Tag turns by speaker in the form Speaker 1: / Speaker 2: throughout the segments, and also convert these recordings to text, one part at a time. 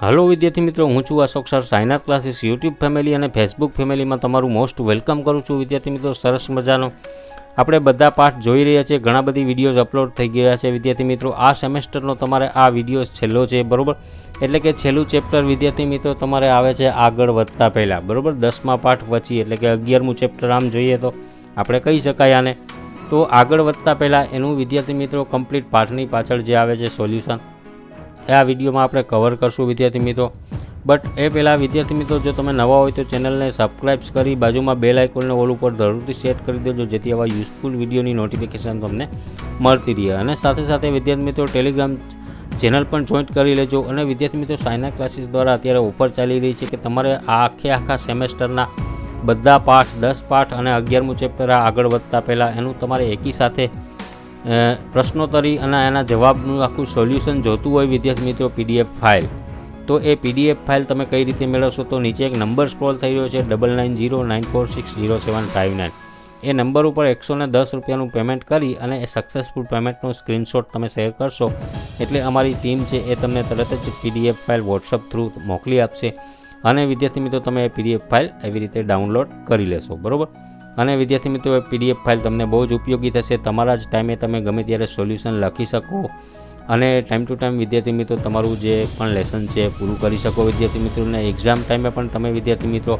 Speaker 1: Hello વિદ્યાર્થી મિત્રો, હું છું Ashok sir science classes YouTube family અને ફેસબુક ફેમિલીમાં તમારું મોસ્ટ વેલકમ કરું છું. વિદ્યાર્થી મિત્રો, સરસ મજાનો. આપણે બધા પાઠ જોઈ રહ્યા છીએ, ઘણા બધી વિડીયોઝ અપલોડ થઈ ગયા છે. વિદ્યાર્થી મિત્રો, આ સેમેસ્ટરનો તમારે આ વીડિયો છેલ્લો છે, બરાબર? એટલે કે છેલ્લું ચેપ્ટર વિદ્યાર્થી મિત્રો, તમારે આવે છે આગળ વધતા પહેલાં, બરાબર? દસમા પાઠ પછી, એટલે કે અગિયારમું ચેપ્ટર આમ જોઈએ તો આપણે કહી શકાય આને. તો આગળ વધતા પહેલાં એનું વિદ્યાર્થી મિત્રો કમ્પ્લીટ પાઠની પાછળ જે આવે છે સોલ્યુશન એ આ વિડીયોમાં આપણે કવર કરશું વિદ્યાર્થી મિત્રો. બટ એ પહેલાં વિદ્યાર્થી મિત્રો, જો તમે નવા હોય તો ચેનલને સબસ્ક્રાઈબ કરી બાજુમાં બેલ આઇકોનને ઓલ ઉપર જરૂરથી સેટ કરી દેજો, જેથી આવા યુઝફુલ વિડીયોની નોટિફિકેશન તમને મળતી રહે. અને સાથે સાથે વિદ્યાર્થી મિત્રો ટેલિગ્રામ ચેનલ પણ જોઈન્ટ કરી લેજો. અને વિદ્યાર્થી મિત્રો સાયના ક્લાસીસ દ્વારા અત્યારે ઓફર ચાલી રહી છે કે તમારે આખે આખા સેમેસ્ટરના બધા પાઠ, દસ પાઠ અને અગિયારમું ચેપ્ટર આગળ વધતા પહેલાં એનું તમારે એકી સાથે પ્રશ્નોત્તરી અને એના જવાબનું આખું સોલ્યુશન જોતું હોય વિદ્યાર્થી મિત્રો પીડીએફ ફાઇલ. તો એ પીડીએફ ફાઇલ તમે કઈ રીતે મેળવશો તો નીચે એક નંબર સ્ક્રોલ થઈ રહ્યો છે double nine zero nine four six zero seven five nine એ નંબર ઉપર એકસો ને દસ રૂપિયાનું પેમેન્ટ કરી અને એ સક્સેસફુલ પેમેન્ટનો સ્ક્રીનશોટ તમે શેર કરશો. એટલે અમારી ટીમ છે એ તમને તરત જ પીડીએફ ફાઇલ વોટ્સઅપ થ્રુ મોકલી આપશે. અને વિદ્યાર્થી મિત્રો તમે એ પીડીએફ ફાઇલ એવી રીતે ડાઉનલોડ કરી લેશો. બરાબર? અને વિદ્યાર્થી મિત્રો પીડીએફ ફાઇલ તમને બહુ જ ઉપયોગી થશે. તમારા જ ટાઈમે તમે ગમે ત્યારે સોલ્યુશન લખી શકો અને ટાઈમ ટુ ટાઈમ વિદ્યાર્થી મિત્રો, તમારું જે પણ લેસન છે પૂરું કરી શકો. વિદ્યાર્થી મિત્રોને એક્ઝામ ટાઈમે પણ તમે વિદ્યાર્થી મિત્રો,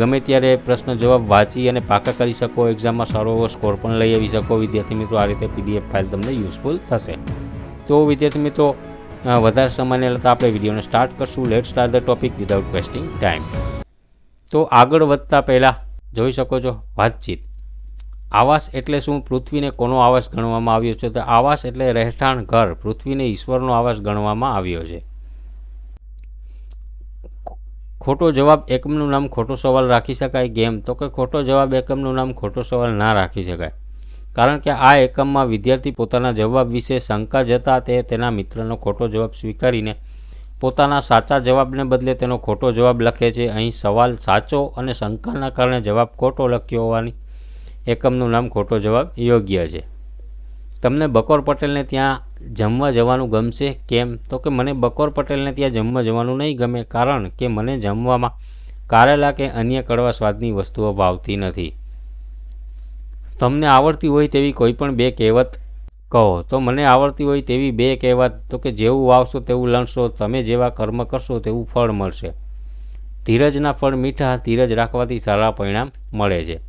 Speaker 1: ગમે ત્યારે પ્રશ્ન જવાબ વાંચી અને પાકા કરી શકો, એક્ઝામમાં સારો એવો સ્કોર પણ લઈ આવી શકો. વિદ્યાર્થી મિત્રો, આ રીતે પીડીએફ ફાઇલ તમને યુઝફુલ થશે. તો વિદ્યાર્થી મિત્રો વધારે સમયને લેતા આપણે વિડીયોને સ્ટાર્ટ કરશું. Let start the topic without wasting time તો આગળ વધતા પહેલાં જોઈ શકો છો, વાતચીત. આવાસ એટલે શું? પૃથ્વીને કોનો આવાસ ગણવામાં આવ્યો છે? તો આવાસ એટલે રહેઠાણ ઘર. પૃથ્વીને ઈશ્વરનો આવાસ ગણવામાં આવ્યો છે. ખોટો જવાબ એકમનું નામ ખોટો સવાલ રાખી શકાય કેમ તો કે ખોટો જવાબ એકમનું નામ ખોટો સવાલ ના રાખી શકાય. કારણ કે આ એકમમાં વિદ્યાર્થી પોતાના જવાબ વિશે શંકા જતા તે તેના મિત્રનો ખોટો જવાબ સ્વીકારીને પોતાના સાચા જવાબને બદલે તેનો ખોટો જવાબ લખે છે. અહીં સવાલ સાચો અને શંકાના કારણે જવાબ ખોટો લખ્યો હોવાની એકમનું નામ ખોટો જવાબ યોગ્ય છે. તમને બકોર પટેલને ત્યાં જમવા જવાનું ગમશે? કેમ? તો કે મને બકોર પટેલને ત્યાં જમવા જવાનું નહીં ગમે, કારણ કે મને જમવામાં કારેલા કે અન્ય કડવા સ્વાદની વસ્તુઓ ભાવતી નથી. તમને આવડતી હોય તેવી કોઈ પણ બે કહેવત કહો, તો મને આવડતી હોય તેવી બે કહેવત, તો કે જેવું વાવશો તેવું લણશો, તમે જેવા કર્મ કરશો તેવું ફળ મળશે. ધીરજના ફળ મીઠા, ધીરજ રાખવાથી સારા પરિણામ મળે છે.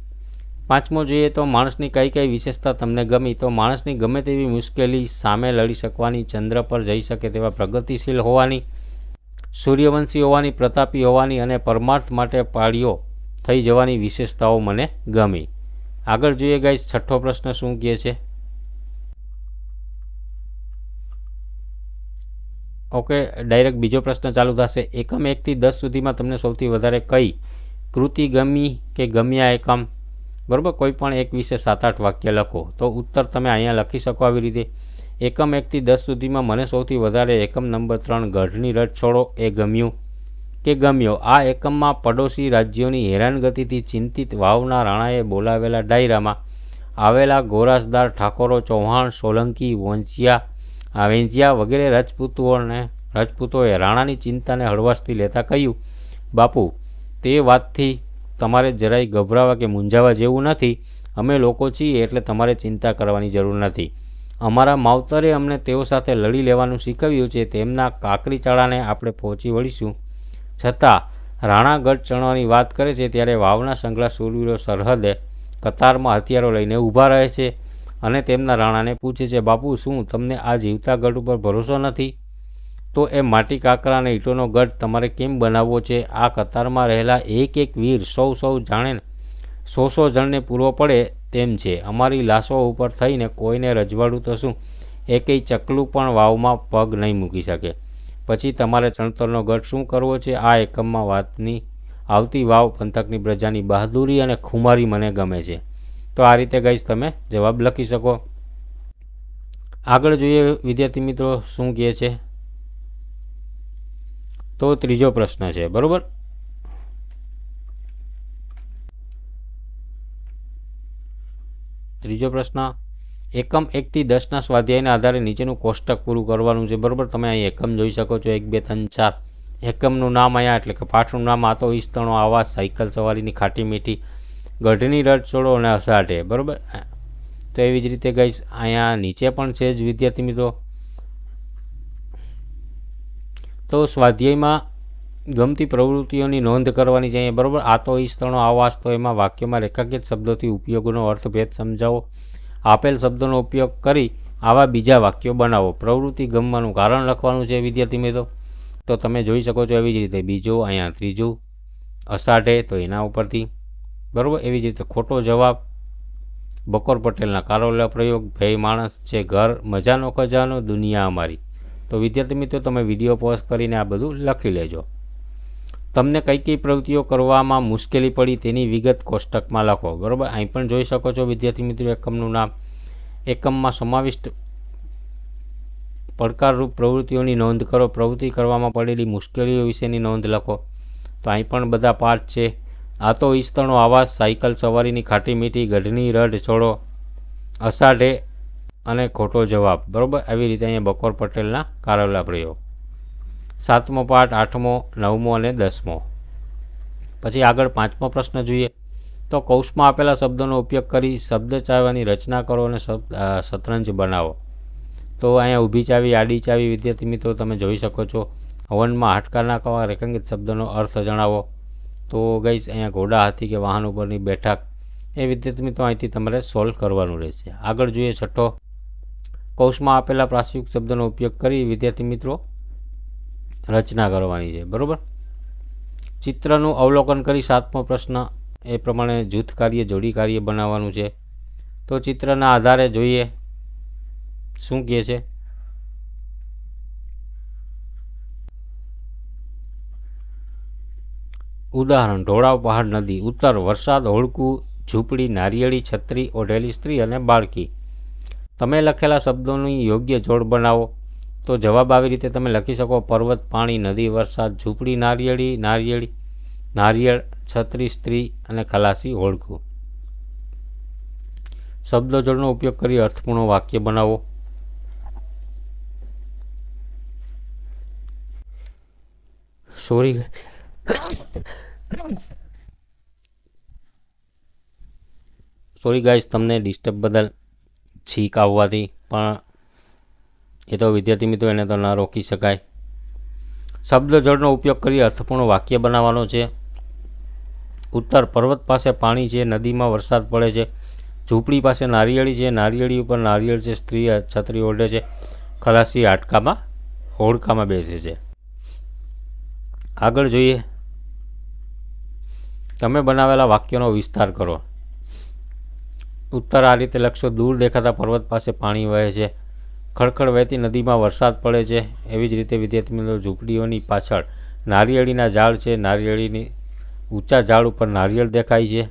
Speaker 1: પાંચમો જોઈએ તો માણસની કઈ કઈ વિશેષતા તમને ગમી, તો માણસની ગમે તેવી મુશ્કેલી સામે લડી શકવાની, ચંદ્ર પર જઈ શકે તેવા પ્રગતિશીલ હોવાની, સૂર્યવંશી હોવાની, પ્રતાપી હોવાની અને પરમાર્થ માટે પાળીઓ થઈ જવાની વિશેષતાઓ મને ગમી. આગળ જોઈએ ગાઈશ છઠ્ઠો પ્રશ્ન શું કહે છે? ઓકે ડાયરેક્ટ બીજો પ્રશ્ન ચાલુ થશે. એકમ એકથી દસ સુધીમાં તમને સૌથી વધારે કઈ કૃતિ ગમી કે ગમ્યા એકમ? બરાબર, કોઈ પણ એક વિશે સાત આઠ વાક્ય લખો. તો ઉત્તર તમે અહીંયા લખી શકો આવી રીતે. એકમ એકથી દસ સુધીમાં મને સૌથી વધારે એકમ નંબર ત્રણ ગઢની રથ છોડો. એ ગમ્યું કે ગમ્યો? આ એકમમાં પડોશી રાજ્યોની હેરાનગતિથી ચિંતિત વાવના રાણાએ બોલાવેલા ડાયરામાં આવેલા ગોરાસદાર ઠાકોરો ચૌહાણ, સોલંકી, વંશિયા આ વેંજિયા વગેરે રાજપૂતોને, રાજપૂતોએ રાણાની ચિંતાને હળવાશથી લેતા કહ્યું, બાપુ, તે વાતથી તમારે જરાય ગભરાવા કે મૂંઝાવા જેવું નથી. અમે લોકો છીએ એટલે તમારે ચિંતા કરવાની જરૂર નથી. અમારા માવતરે અમને તેઓ સાથે લડી લેવાનું શીખવ્યું છે. તેમના કાકરી ચાળાને આપણે પહોંચી વળીશું. છતાં, રાણા ગઢ ચણવાની વાત કરે છે ત્યારે વાવના સંગલા શૂરવીરો સરહદે કતારમાં હથિયારો લઈને ઊભા રહે છે. અને તેમના રાણાને પૂછે છે, બાપુ, શું તમને આ જીવતા ગઢ ઉપર ભરોસો નથી? તો એ માટી કાંકરા અને ઈંટોનો ગઢ તમારે કેમ બનાવવો છે? આ કતારમાં રહેલા એક એક વીર સૌ સૌ જાણે સો સો જણને પૂરો પડે તેમ છે. અમારી લાશો ઉપર થઈને કોઈને રજવાડું તો શું? એકેય ચકલું પણ વાવમાં પગ નહીં મૂકી શકે. પછી તમારે ચણતરનો ગઢ શું કરવો છે? આ એકમમાં વાતની આવતી વાવ પંથકની પ્રજાની બહાદુરી અને ખુમારી મને ગમે છે. તો આ રીતે ગઈશ તમે જવાબ લખી શકો. આગળ જોઈએ વિદ્યાર્થી મિત્રો શું કહે છે. તો ત્રીજો પ્રશ્ન છે, બરોબર? ત્રીજો પ્રશ્ન, એકમ એકથી દસના સ્વાધ્યાયના આધારે નીચેનું કોષ્ટક પૂરું કરવાનું છે, બરાબર? તમે અહીં એકમ જોઈ શકો છો, એક, બે, ત્રણ, ચાર. એકમનું નામ અહીંયા, એટલે કે પાઠનું નામ આ તો ઈસ્તણો આવાસ સાયકલ સવારીની ખાટી મીઠી ગઢની રટ છોડો અને અષાઢે, બરાબર? તો એવી જ રીતે ગઈશ. અહીંયા નીચે પણ છે જ, વિદ્યાર્થી મિત્રો. તો સ્વાધ્યાયમાં ગમતી પ્રવૃત્તિઓની નોંધ કરવાની છે બરાબર? આ તો ઈસ્તણો આવાસ તો એમાં વાક્યમાં રેખાકિત શબ્દોથી ઉપયોગનો અર્થભેદ સમજાવો. આપેલ શબ્દોનો ઉપયોગ કરી આવા બીજા વાક્યો બનાવો. પ્રવૃત્તિ ગમવાનું કારણ લખવાનું છે, વિદ્યાર્થી મિત્રો. તો તમે જોઈ શકો છો એવી જ રીતે બીજો, અહીંયા ત્રીજું, અષાઢે, તો એના ઉપરથી. બરાબર? એવી જ રીતે ખોટો જવાબ બકોર પટેલના કારોલા પ્રયોગ, ભય માણસ છે ઘર, મજાનો ખજાનો, દુનિયા અમારી. તો વિદ્યાર્થી મિત્રો, તમે વીડિયો પોઝ કરીને આ બધું લખી લેજો. તમને કઈ કઈ પ્રવૃત્તિઓ કરવામાં મુશ્કેલી પડી તેની વિગત કોષ્ટકમાં લખો. બરાબર? અહીં પણ જોઈ શકો છો વિદ્યાર્થી મિત્રો, એકમનું નામ. એકમમાં સમાવિષ્ટ પડકારરૂપ પ્રવૃત્તિઓની નોંધ કરો. પ્રવૃત્તિ કરવામાં પડેલી મુશ્કેલીઓ વિશેની નોંધ લખો. તો અહીં પણ બધા પાઠ છે. આ તો ઈસ્તણો આવાસ સાયકલ સવારીની ખાટી મીઠી, ગઢની રઢ છોડો, અષાઢે અને ખોટો જવાબ. બરાબર? આવી રીતે અહીંયા બકોર પટેલના કારવલા પ્રયોગ. સાતમો પાઠ, આઠમો, નવમો અને દસમો. પછી આગળ પાંચમો પ્રશ્ન જોઈએ. તો કૌશમાં આપેલા શબ્દોનો ઉપયોગ કરી શબ્દ ચાવવાની રચના કરો અને શતરંજ બનાવો. તો અહીંયા ઊભી ચાવી, આડી ચાવી, વિદ્યાર્થી મિત્રો, તમે જોઈ શકો છો. હવનમાં હાટકારના કવા રેખાંકિત શબ્દનો અર્થ જણાવો. તો ગઈશ અહીંયા ઘોડા હાથી કે વાહન ઉપરની બેઠક, એ વિદ્યાર્થી મિત્રો અહીંથી તમારે સોલ્વ કરવાનું રહેશે. આગળ જોઈએ છઠ્ઠો. કૌશમાં આપેલા પ્રાસંગિક શબ્દનો ઉપયોગ કરી વિદ્યાર્થી મિત્રો રચના કરવાની છે. બરાબર? ચિત્રનું અવલોકન કરી સાતમો પ્રશ્ન, એ પ્રમાણે જૂથ કાર્ય, જોડી કાર્ય બનાવવાનું છે. તો ચિત્રના આધારે જોઈએ, શું કહે છે? ઉદાહરણ, ઢોળાવ પહાડ, નદી, ઉત્તર, વરસાદ હોળકું ઝૂંપડી, નારિયેળી, છત્રી, ઓઢેલી સ્ત્રી અને બાળકી. તમે લખેલા શબ્દોની યોગ્ય જોડ બનાવો. તો જવાબ આવી રીતે તમે લખી શકો. પર્વત, પાણી, નદી, વરસાદ, ઝૂંપડી, નારિયેળી નારિયેળી, નારિયેળ, છત્રી, સ્ત્રી અને ખલાસી હોળકું શબ્દો જોડનો ઉપયોગ કરી અર્થપૂર્ણ વાક્ય બનાવો. સોરી સોરી ગાઈસ તમને ડિસ્ટર્બ બદલ છીક આવવાથી, પણ એ તો વિદ્યાર્થી મિત્રો એને તો ના રોકી શકાય. શબ્દજળનો ઉપયોગ કરી અર્થપૂર્ણ વાક્ય બનાવવાનો છે. ઉત્તર, પર્વત પાસે પાણી છે, નદીમાં વરસાદ પડે છે, ઝૂંપડી પાસે નારિયેળી છે, નારિયેળી ઉપર નારિયેળ છે, સ્ત્રી છત્રી ઓઢે છે, ખલાસી હાડકામાં હોડકામાં બેસે છે. આગળ જોઈએ. તમે બનાવેલા વાક્યનો વિસ્તાર કરો. ઉત્તર આ રીતે લખશો, દૂર દેખાતા પર્વત પાસે પાણી વહે છે. ખળખળ વહેતી નદીમાં વરસાદ પડે છે. એવી જ રીતે વિદ્યાર્થી મિત્રો ઝૂંપડીઓની પાછળ નારિયેળીના ઝાડ છે. નારિયેળીની ઊંચા ઝાડ ઉપર નારિયેળ દેખાય છે.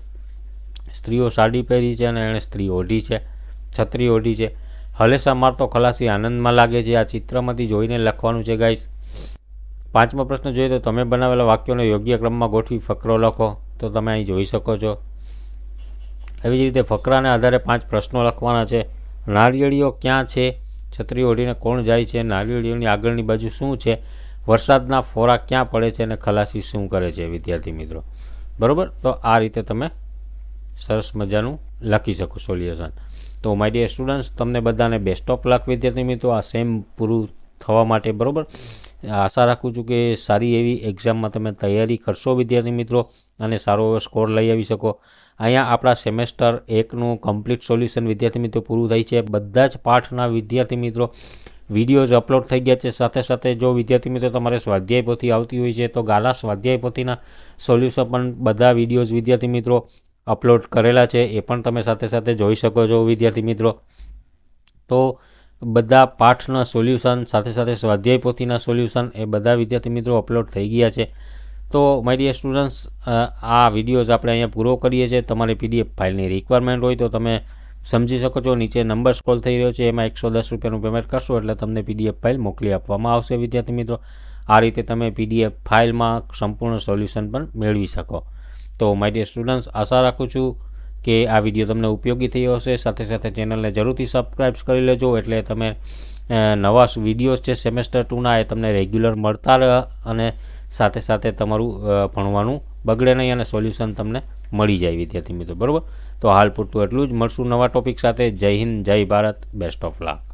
Speaker 1: સ્ત્રીઓ સાડી પહેરી છે અને એણે સ્ત્રી ઓઢી છે. છત્રી ઓઢી છે. હલેસા મારતો ખલાસી આનંદમાં લાગે છે. આ ચિત્રમાંથી જોઈને લખવાનું છે, ગાઈસ. પાંચમો પ્રશ્ન જોઈએ તો તમે બનાવેલા વાક્યોને યોગ્ય ક્રમમાં ગોઠવી ફકરો લખો. તો તમે અહીં જોઈ શકો છો. એવી જ રીતે ફકરાને આધારે પાંચ પ્રશ્નો લખવાના છે. નારિયેળીઓ ક્યાં છે? છત્રી ઓઢીને કોણ જાય છે? નારિયેળીઓની આગળની બાજુ શું છે? વરસાદના ફોરા ક્યાં પડે છે અને ખલાસી શું કરે છે, વિદ્યાર્થી મિત્રો? બરાબર? તો આ રીતે તમે સરસ મજાનું લખી શકો સોલ્યુશન તો માય ડિયર સ્ટુડન્ટ્સ તમને બધાને બેસ્ટ ઓફ લક વિદ્યાર્થી મિત્રો. આ સેમ પૂરું થવા માટે, બરાબર? આશા રાખું છું કે સારી એવી એક્ઝામમાં તમે તૈયારી કરશો, વિદ્યાર્થી મિત્રો. અને સારો એવો સ્કોર લઈ આવી શકો. અહીંયા આપણા સેમેસ્ટર એકનું કમ્પ્લીટ સોલ્યુશન વિદ્યાર્થી મિત્રો પૂરું થાય છે. બધા જ પાઠના વિદ્યાર્થી મિત્રો વિડીયોઝ અપલોડ થઈ ગયા છે. સાથે સાથે જો વિદ્યાર્થી મિત્રો તમારે સ્વાધ્યાય પોથી આવતી હોય છે, તો ગાલા સ્વાધ્યાય પોથીના સોલ્યુશન પણ બધા વિડીયોઝ વિદ્યાર્થી મિત્રો અપલોડ કરેલા છે. એ પણ તમે સાથે સાથે જોઈ શકો છો વિદ્યાર્થી મિત્રો. તો બધા પાઠના સોલ્યુશન સાથે સાથે સ્વાધ્યાય પોથીના સોલ્યુશન એ બધા વિદ્યાર્થી મિત્રો અપલોડ થઈ ગયા છે. તો માય ડિયર સ્ટુડન્ટ્સ આ વિડીયોઝ આપણે અહીંયા પૂરો કરીએ છીએ. તમારે પીડીએફ ફાઇલની રિક્વાયરમેન્ટ હોય તો તમે સમજી શકો છો. નીચે નંબર સ્કોલ થઈ રહ્યો છે. એમાં એકસો દસ રૂપિયાનું પેમેન્ટ કરશો એટલે તમને પીડીએફ ફાઇલ મોકલી આપવામાં આવશે, વિદ્યાર્થી મિત્રો. આ રીતે તમે પીડીએફ ફાઇલમાં સંપૂર્ણ સોલ્યુશન પણ મેળવી શકો. તો માય ડિયર સ્ટુડન્ટ્સ આશા રાખું છું કે આ વીડિયો તમને ઉપયોગી થયો હશે. સાથે સાથે ચેનલને જરૂરથી સબસ્ક્રાઇબ કરી લેજો એટલે તમે નવા વિડીયોઝ છે સેમેસ્ટર ટુના એ તમને રેગ્યુલર મળતા રહે અને સાથે સાથે તમારું ભણવાનું બગડે નહીં અને સોલ્યુશન તમને મળી જાય વિદ્યાર્થી મિત્રો, બરાબર? તો હાલ પૂરતું એટલું જ. મળશું નવા ટોપિક સાથે. જય હિન્દ, જય ભારત. Best of luck